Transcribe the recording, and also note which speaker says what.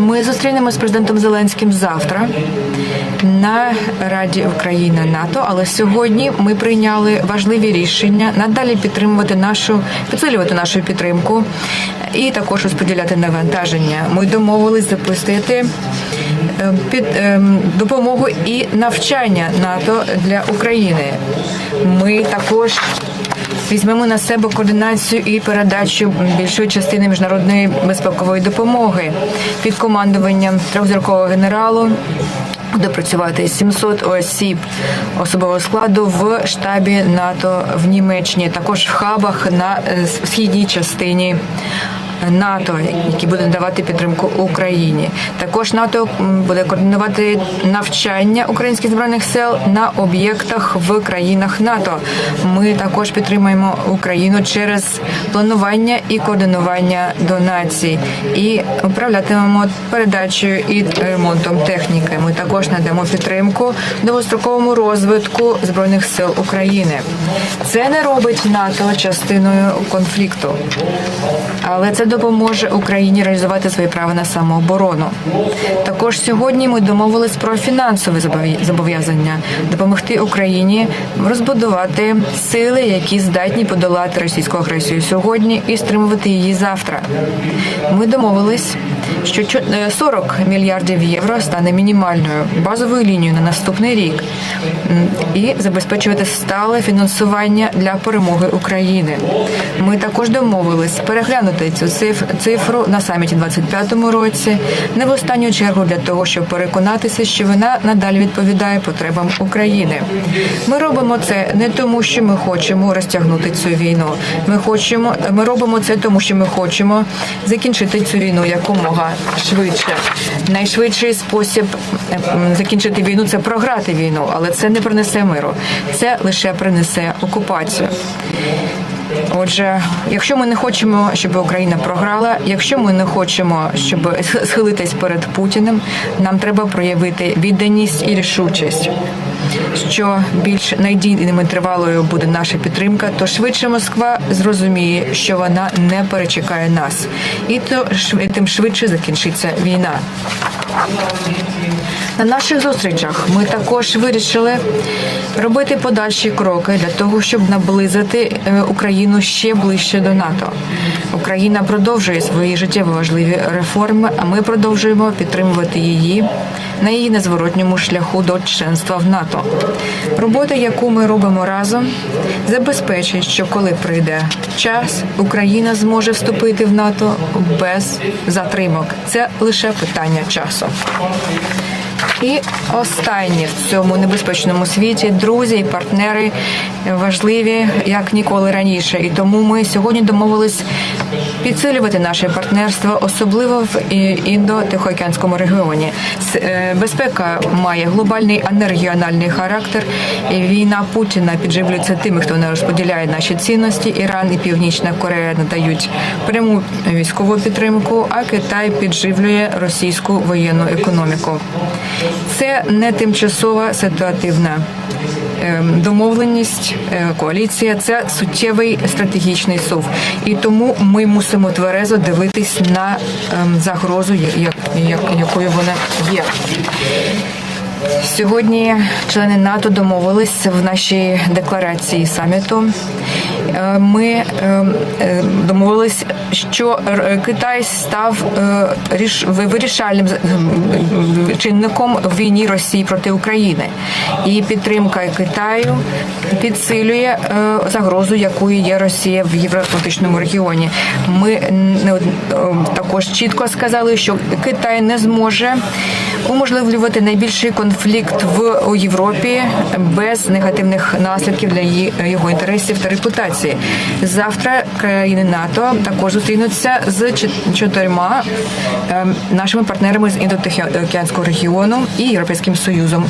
Speaker 1: Ми зустрінемося з президентом Зеленським завтра на Раді Україна НАТО. Але сьогодні ми прийняли важливі рішення надалі підтримувати нашу підсилювати нашу підтримку і також розподіляти навантаження. Ми домовились запустити е, під е, допомогу і навчання НАТО для України. Ми також візьмемо на себе координацію і передачу більшої частини міжнародної безпекової допомоги під командуванням трьохзіркового генералу. Буде працювати 700 осіб особового складу в штабі НАТО в Німеччині, також в хабах на е, східній частині. НАТО, які будуть надавати підтримку Україні. Також НАТО буде координувати навчання українських збройних сил на об'єктах в країнах НАТО. Ми також підтримуємо Україну через планування і координування донацій і управлятимемо передачею і ремонтом техніки. Ми також надамо підтримку довгостроковому розвитку збройних сил України. Це не робить НАТО частиною конфлікту, але це допоможе Україні реалізувати свої права на самооборону. Також сьогодні ми домовились про фінансове зобов'я- зобов'язання допомогти Україні розбудувати сили, які здатні подолати російську агресію сьогодні і стримувати її завтра. Ми домовились, що чо- е, 40 мільярдів євро стане мінімальною базовою лінією на наступний рік і забезпечувати стале фінансування для перемоги України. Ми також домовились переглянути цю циф- цифру на саміті 25-му році, не в останню чергу для того, щоб переконатися, що вона надалі відповідає потребам України. Ми робимо це не тому, що ми хочемо розтягнути цю війну. Ми хочемо, ми робимо це тому, що ми хочемо закінчити цю війну якомога швидше. Найшвидший спосіб е, закінчити війну це програти війну, але це не принесе миру. Це лише принесе окупацію. Отже, якщо ми не хочемо, щоб Україна програла, якщо ми не хочемо, щоб схилитись перед Путіним, нам треба проявити відданість і рішучість. Що більш надійним тривалою буде наша підтримка, то швидше Москва зрозуміє, що вона не перечекає нас, і то тим швидше закінчиться війна. На наших зустрічах ми також вирішили робити подальші кроки для того, щоб наблизити е, Україну ще ближче до НАТО. Україна продовжує свої життєво важливі реформи, а ми продовжуємо підтримувати її на її незворотньому шляху до членства в НАТО. Робота, яку ми робимо разом, забезпечить, що коли прийде час, Україна зможе вступити в НАТО без затримок. Це лише питання часу. І останнє в цьому небезпечному світі друзі і партнери важливі як ніколи раніше. І тому ми сьогодні домовились підсилювати наше партнерство, особливо в індо-тихоокеанському регіоні. Е, Безпека має глобальний, а характер. І Війна Путіна підживлюється тими, хто не розподіляє наші цінності. Іран і Північна Корея надають пряму військову підтримку, а Китай підживлює російську воєнну економіку. Це не тимчасова ситуативна ем, домовленість, е, коаліція це суттєвий стратегічний сув. І тому ми мусимо тверезо дивитись на ем, загрозу, як, як, якою вона є. Сьогодні члени НАТО домовились в нашій декларації саміту. Е, Ми е, е, домовились, що Китай став вирішальним чинником в війні Росії проти України, і підтримка Китаю підсилює загрозу, якою є Росія в євроатлантичному регіоні. Ми також чітко сказали, що Китай не зможе уможливлювати найбільший конфлікт в у Європі без негативних наслідків для її- його інтересів та репутації. Завтра країни НАТО також зустрінуться з чот- чотирма ем, нашими партнерами з індотихоокеанського регіону і Європейським Союзом.